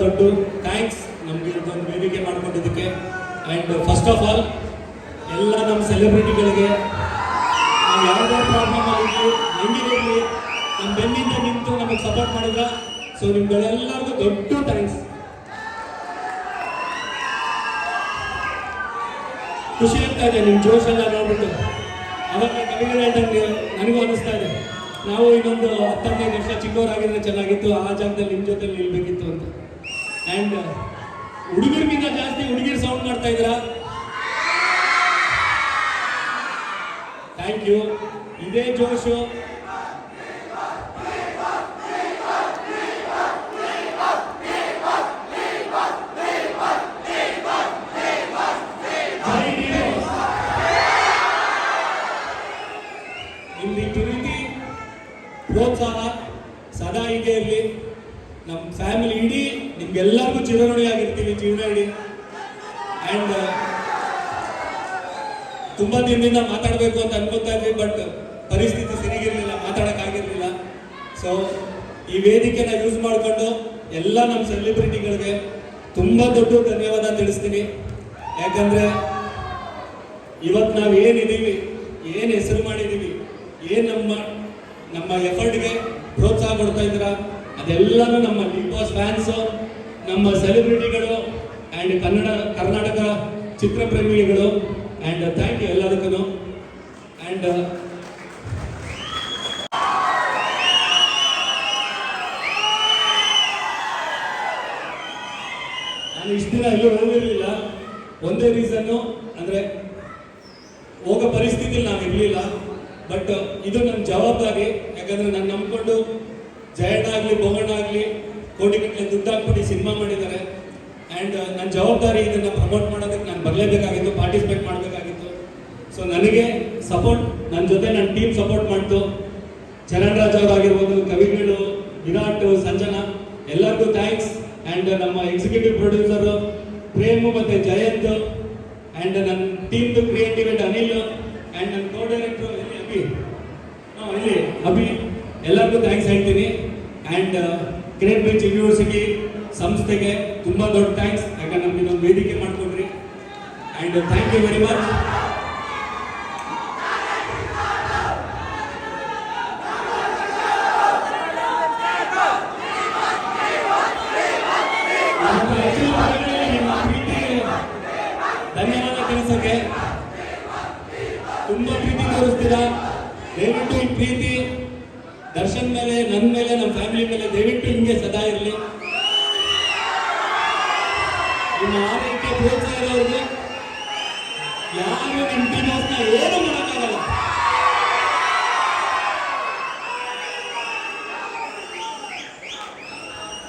ದೊಡ್ಡ ಥ್ಯಾಂಕ್ಸ್ ನಮ್ಗೆ ಇದೊಂದು ವೇದಿಕೆ ಮಾಡ್ಕೊಂಡಿದ್ದಕ್ಕೆ. ಆ್ಯಂಡ್ ಫಸ್ಟ್ ಆಫ್ ಆಲ್ ಎಲ್ಲ ನಮ್ಮ ಸೆಲೆಬ್ರಿಟಿಗಳಿಗೆ ನಾವು ಯಾವುದೇ ಪ್ರಾಬ್ಲಮ್ ಆಗಿರಲಿ ಹೆಂಗಿರಲಿ ನಮ್ಮ ಬೆನ್ನಿಂದ ನಿಂತು ನಮಗೆ ಸಪೋರ್ಟ್ ಮಾಡಿದ್ರ. ಸೊ ನಿಮ್ಗಳೆಲ್ಲರಿಗೂ ದೊಡ್ಡ ಥ್ಯಾಂಕ್ಸ್ ಖುಷಿ ಆಗ್ತಾ ಇದೆ, ನಿಮ್ಮ ಜೋಶ್ ಎಲ್ಲ ನೋಡ್ಬಿಟ್ಟು. ಅವಾಗ ಕವಿಗಳು ಹೇಳ್ದಂಗೆ ನನಗೂ ಅನಿಸ್ತಾ ಇದೆ. ನಾವು ಇನ್ನೊಂದು ಹತ್ತೊಂದೈದು ವರ್ಷ ಚಿಕ್ಕವರಾಗಿದ್ರೆ ಚೆನ್ನಾಗಿತ್ತು. ಆ ಜಾಗದಲ್ಲಿ ನಿಮ್ಮ ಜೊತೆ ನಿಲ್ಬೇಕಿತ್ತು ಆ್ಯಂಡ್ ಹುಡುಗರಿಗಿಂತ ಜಾಸ್ತಿ ಹುಡುಗಿರು ಸೌಂಡ್ ಮಾಡ್ತಾ ಇದ್ದೀರಾ? ಥ್ಯಾಂಕ್ ಯು ಇದೇ ಜೋಶು. ನಿಮ್ದು ಈ ಪ್ರೀತಿ ಪ್ರೋತ್ಸಾಹ ಸದಾ ಹೀಗೆ ಇರಲಿ. ನಮ್ಮ ಫ್ಯಾಮಿಲಿ ಇಡೀ ನಿಮ್ಗೆಲ್ಲರಿಗೂ ಚಿರಋಣಿಯಾಗಿರ್ತೀವಿ ಜೀವನ ಇಡೀ ಆ್ಯಂಡ್ ತುಂಬ ದಿನದಿಂದ ಮಾತಾಡಬೇಕು ಅಂತ ಅನ್ಕೋತಾ ಇದ್ವಿ ಬಟ್ ಪರಿಸ್ಥಿತಿ ಸರಿಗಿರಲಿಲ್ಲ, ಮಾತಾಡೋಕ್ಕಾಗಿರಲಿಲ್ಲ. ಸೊ ಈ ವೇದಿಕೆನ ಯೂಸ್ ಮಾಡಿಕೊಂಡು ಎಲ್ಲ ನಮ್ಮ ಸೆಲೆಬ್ರಿಟಿಗಳಿಗೆ ತುಂಬ ದೊಡ್ಡ ಧನ್ಯವಾದ ತಿಳಿಸ್ತೀನಿ. ಯಾಕಂದರೆ ಇವತ್ತು ನಾವು ಏನಿದ್ದೀವಿ ಏನು ಹೆಸರು ಮಾಡಿದ್ದೀವಿ ಏನು ನಮ್ಮ ನಮ್ಮ ಎಫರ್ಟ್ಗೆ ಪ್ರೋತ್ಸಾಹ ಕೊಡ್ತಾ ಇದ್ದೀರಾ ಅದೆಲ್ಲನೂ ನಮ್ಮ ಬಿಗ್ ಬಾಸ್ ಫ್ಯಾನ್ಸು ನಮ್ಮ ಸೆಲೆಬ್ರಿಟಿಗಳು ಆ್ಯಂಡ್ ಕನ್ನಡ, ಕರ್ನಾಟಕ ಚಿತ್ರಪ್ರೇಮಿಗಳು ಆ್ಯಂಡ್ ಥ್ಯಾಂಕ್ ಯು ಎಲ್ಲದಕ್ಕೂ ಆ್ಯಂಡ್ ನಾನು ಇಷ್ಟು ದಿನ ಎಲ್ಲೂ ಹೋಗಿರಲಿಲ್ಲ. ಒಂದೇ ರೀಸನ್ನು ಅಂದರೆ ಹೋಗೋ ಪರಿಸ್ಥಿತಿಲಿ ನಾನು ಇರಲಿಲ್ಲ. ಬಟ್ ಇದು ನನ್ನ ಜವಾಬ್ದಾರಿ. ಯಾಕಂದರೆ ನಾನು ನಂಬ್ಕೊಂಡು ಜಯಣ್ಣ ಆಗಲಿ ಬೋಗಣ್ಣ ಆಗಲಿ, ಕೋಟಿಗಟ್ಟಲೆ ದುಡ್ಡು ಹಾಕ್ಬಿಟ್ಟು ಸಿನಿಮಾ ಮಾಡಿದ್ದಾರೆ. ಆ್ಯಂಡ್ ನನ್ನ ಜವಾಬ್ದಾರಿ ಇದನ್ನು ಪ್ರಮೋಟ್ ಮಾಡೋದಕ್ಕೆ ನಾನು ಬರಲೇಬೇಕಾಗಿತ್ತು ಪಾರ್ಟಿಸಿಪೇಟ್ ಮಾಡಬೇಕಾಗಿತ್ತು. ಸೊ ನನಗೆ ಸಪೋರ್ಟ್ ನನ್ನ ಜೊತೆ ನನ್ನ ಟೀಮ್ ಸಪೋರ್ಟ್ ಮಾಡ್ತು. ಚರಣ್ ರಾಜ್ ಅವರಾಗಿರ್ಬೋದು ಕವಿಗಳು ವಿರಾಟ್, ಸಂಜನಾ, ಎಲ್ಲರಿಗೂ ಥ್ಯಾಂಕ್ಸ್ ಆ್ಯಂಡ್ ನಮ್ಮ ಎಕ್ಸಿಕ್ಯೂಟಿವ್ ಪ್ರೊಡ್ಯೂಸರು ಪ್ರೇಮು ಮತ್ತು ಜಯಂತ್ ಆ್ಯಂಡ್ ನನ್ನ ಟೀಮ್ದು ಕ್ರಿಯೇಟಿವ್ ಅನಿಲ್ ಆ್ಯಂಡ್ ನನ್ನ ಕೋ ಡೈರೆಕ್ಟ್ರು ಅಭಿ? ಹಾಂ ಅಭಿ. ಎಲ್ಲರಿಗೂ ಥ್ಯಾಂಕ್ಸ್ ಹೇಳ್ತೀನಿ. ಆ್ಯಂಡ್ ಗ್ರೇಟ್ ಬೀಚ್ ಯೂನಿವರ್ಸಿಟಿ ಸಂಸ್ಥೆಗೆ ತುಂಬ ದೊಡ್ಡ ಥ್ಯಾಂಕ್ಸ್ ಯಾಕಂದ್ರೆ ನಮಗೆ ಇನ್ನೊಂದು ವೇದಿಕೆ ಮಾಡಿಕೊಡ್ರಿ and thank you very much ಧನ್ಯವಾದ ತುಂಬಾ ಪ್ರೀತಿ ತೋರಿಸ್ತೀರಾ. ದಯವಿಟ್ಟು ಪ್ರೀತಿ ದರ್ಶನ್ ಮೇಲೆ ನನ್ನ ಮೇಲೆ ನಮ್ಮ ಫ್ಯಾಮಿಲಿ ಮೇಲೆ ದಯವಿಟ್ಟು ಹಿಂಗೆ ಸದಾ ಇರಲಿ. ನಿಮ್ಮ ಆರೋಗ್ಯ ಪ್ರೋತ್ಸಾಹ ಇರೋರಿಗೆ ಯಾರು ನಿಮ್ಮ ಟೀಮರ್ಸ್ನ ಏನು ಮಾಡೋಕ್ಕಾಗಲ್ಲ.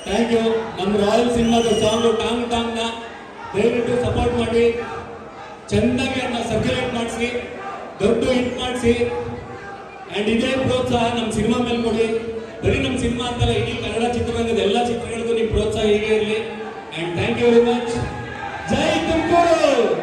ಥ್ಯಾಂಕ್ ಯು ನಮ್ಮ ರಾಯಲ್ ಸಿನಿಮಾದ ಸಾಂಗು ಟಾಂಗ್ ಟಾಂಗ್ನ ದಯವಿಟ್ಟು ಸಪೋರ್ಟ್ ಮಾಡಿ. ಚೆನ್ನಾಗಿ ಅದನ್ನ ಸರ್ಕ್ಯುಲೇಟ್ ಮಾಡಿಸಿ, ದೊಡ್ಡ ಹಿಟ್ ಮಾಡಿಸಿ. ಆ್ಯಂಡ್ ಇದೇ ಪ್ರೋತ್ಸಾಹ ನಮ್ಮ ಸಿನಿಮಾ ಮೇಲೆ ಕೊಡಿ. ಬರೀ ನಮ್ಮ ಸಿನಿಮಾ ಅಂತಲ್ಲ, ಇಡೀ ಕನ್ನಡ ಚಿತ್ರರಂಗದ ಎಲ್ಲ ಚಿತ್ರಗಳಿಗೂ ನಿಮ್ಮ ಪ್ರೋತ್ಸಾಹ ಹೀಗೆ ಇರಲಿ. And thank you very much Jai Tumakuru!